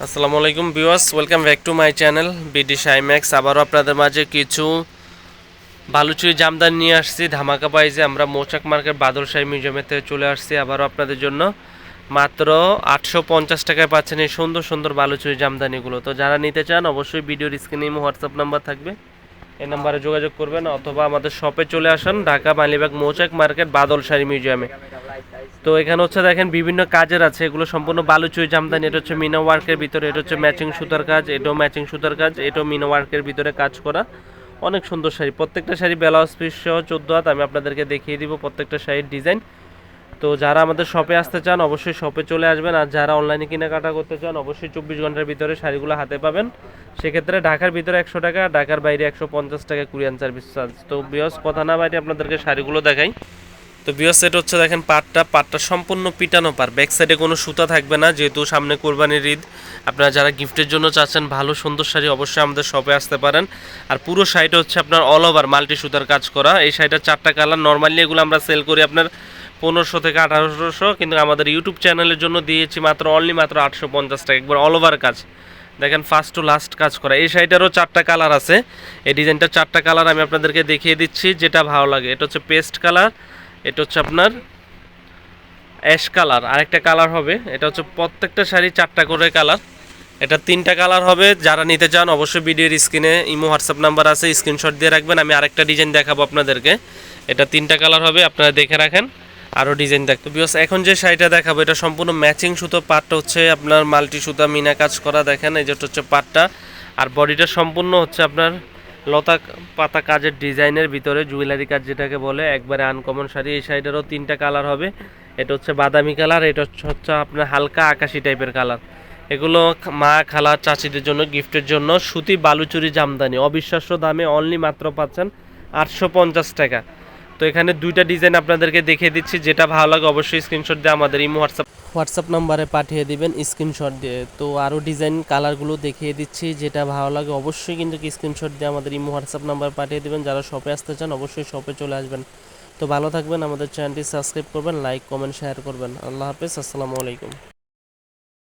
আসসালামু আলাইকুম viewers, welcome back to my channel BD Saimax. আবারও আপনাদের মাঝে কিছু বালুচুরি জামদানি নিয়ে আসছি। ধামাকা পাইজে আমরা মোচাক মার্কেট বাদল মিউজিয়ামেতে চলে আসছি আবারও আপনাদের জন্য। মাত্র আটশো পঞ্চাশ টাকায় পাচ্ছেন এই সুন্দর সুন্দর বালুচুরি জামদানিগুলো। তো যারা নিতে চান অবশ্যই ভিডিওর স্ক্রিনে হোয়াটসঅ্যাপ নাম্বার থাকবে। এই নাম্বারে যোগাযোগ করবেন অথবা আমাদের শপে চলে আসেন, ঢাকা মালিবাগ মৌচাক মার্কেট, বাদল শাড়ি মিউজিয়ামে। তো এখানে হচ্ছে দেখেন বিভিন্ন কাজের আছে, এগুলো সম্পূর্ণ বালুচুই, জামদানি, এটা হচ্ছে মিনা ওয়ার্কের ভিতরে, এটা হচ্ছে ম্যাচিং সুতার কাজ, এটাও ম্যাচিং সুতার কাজ, এটাও মিনা ওয়ার্কের ভিতরে কাজ করা। অনেক সুন্দর শাড়ি, প্রত্যেকটা শাড়ি ব্লাউজ পিস সহ চোদ্দ হাত, আমি আপনাদেরকে দেখিয়ে দিব প্রত্যেকটা শাড়ির ডিজাইন তো যারা আমাদের শপে আসতে চান, অবশ্যই শপে চলে আসবেন। আর যারা অনলাইনে কেনাকাটা করতে চান, অবশ্যই চব্বিশ ঘণ্টার ভিতরে শাড়িগুলো হাতে পাবেন। সেক্ষেত্রে ঢাকার ভিতরে একশো টাকা, ঢাকার বাইরে একশো পঞ্চাশ টাকা কুরিয়ান সার্ভিস চার্জ। তো বিয়স কথা না বাইরে আপনাদেরকে শাড়িগুলো দেখাই। তো বিয়স সেট হচ্ছে দেখেন পাটটা। পাটটা সম্পূর্ণ পিটানো পার ব্যাক সাইডে কোনো সুতা থাকবে না, যেহেতু সামনে কোরবানির ঈদ। আপনারা যারা গিফটের জন্য চাচ্ছেন, ভালো সুন্দর শাড়ি অবশ্যই আমাদের শপে আসতে পারেন। আর পুরো শাড়িটা হচ্ছে আপনার অল ওভার মাল্টি সুতার কাজ করা। এই শাড়িটার চারটা কালার নর্মালি এগুলো আমরা সেল করি আপনার পনেরোশো থেকে আঠারোশো, কিন্তু আমাদের ইউটিউব চ্যানেলের জন্য দিয়েছি মাত্র অনলি মাত্র আটশো পঞ্চাশ টাকা। একবার অল ওভার কাজ। দেখেন ফার্স্ট টু লাস্ট কাজ করা। এই শাড়িটারও চারটা কালার আছে। এই ডিজাইনটার চারটা কালার আমি আপনাদেরকে দেখিয়ে দিচ্ছি, যেটা ভালো লাগে। এটা হচ্ছে পেস্ট কালার এটা হচ্ছে আপনার অ্যাশ কালার আরেকটা কালার হবে। এটা হচ্ছে প্রত্যেকটা শাড়ি চারটা করে কালার এটা তিনটা কালার হবে। যারা নিতে চান অবশ্যই ভিডিওর স্ক্রিনে ইমো হোয়াটসঅ্যাপ নাম্বার আছে। স্ক্রিনশট দিয়ে রাখবেন। আমি আরেকটা ডিজাইন দেখাবো আপনাদেরকে। এটা তিনটা কালার হবে। আপনারা দেখে রাখেন। আরও ডিজাইন দেখতো। বিকজ এখন যে শাড়িটা দেখাবো, এটা সম্পূর্ণ ম্যাচিং সুতো, পাটটা হচ্ছে আপনার মাল্টি সুতা, মিনা কাজ করা, দেখেন, এই যেটা হচ্ছে পাটটা। আর বডিটা সম্পূর্ণ হচ্ছে আপনার লতা পাতা কাজের ডিজাইনের ভিতরে জুয়েলারি কাজ যেটাকে বলে, একবারে আনকমন শাড়ি। এই শাড়িটারও তিনটা কালার হবে। এটা হচ্ছে বাদামি কালার এটা হচ্ছে হচ্ছে আপনার হালকা আকাশি টাইপের কালার এগুলো মা, খালা, চাচিদের জন্য গিফটের জন্য। সুতি বালুচুরি জামদানি, অবিশ্বাস্য দামে অনলি মাত্র পাচ্ছেন আটশো পঞ্চাশ টাকা। তো এখানে দুইটা ডিজাইন আপনাদেরকে দেখিয়ে দিচ্ছি, যেটা ভালো লাগে অবশ্যই স্ক্রিনশট দিয়ে আমাদের ইমো হোয়াটসঅ্যাপ হোয়াটসঅ্যাপ নাম্বারে পাঠিয়ে দিবেন স্ক্রিনশট দিয়ে। তো আরও ডিজাইন কালারগুলো দেখিয়ে দিচ্ছি, যেটা ভালো লাগে অবশ্যই কিন্তু স্ক্রিনশট দিয়ে আমাদের ইমো হোয়াটসঅ্যাপ নাম্বার পাঠিয়ে দিবেন। যারা শপে আসতে চান, অবশ্যই শপে চলে আসবেন। তো ভালো থাকবেন, আমাদের চ্যানেলটি সাবস্ক্রাইব করবেন লাইক কমেন্ট শেয়ার করবেন। আল্লাহ হাফেজ, আসসালামু আলাইকুম।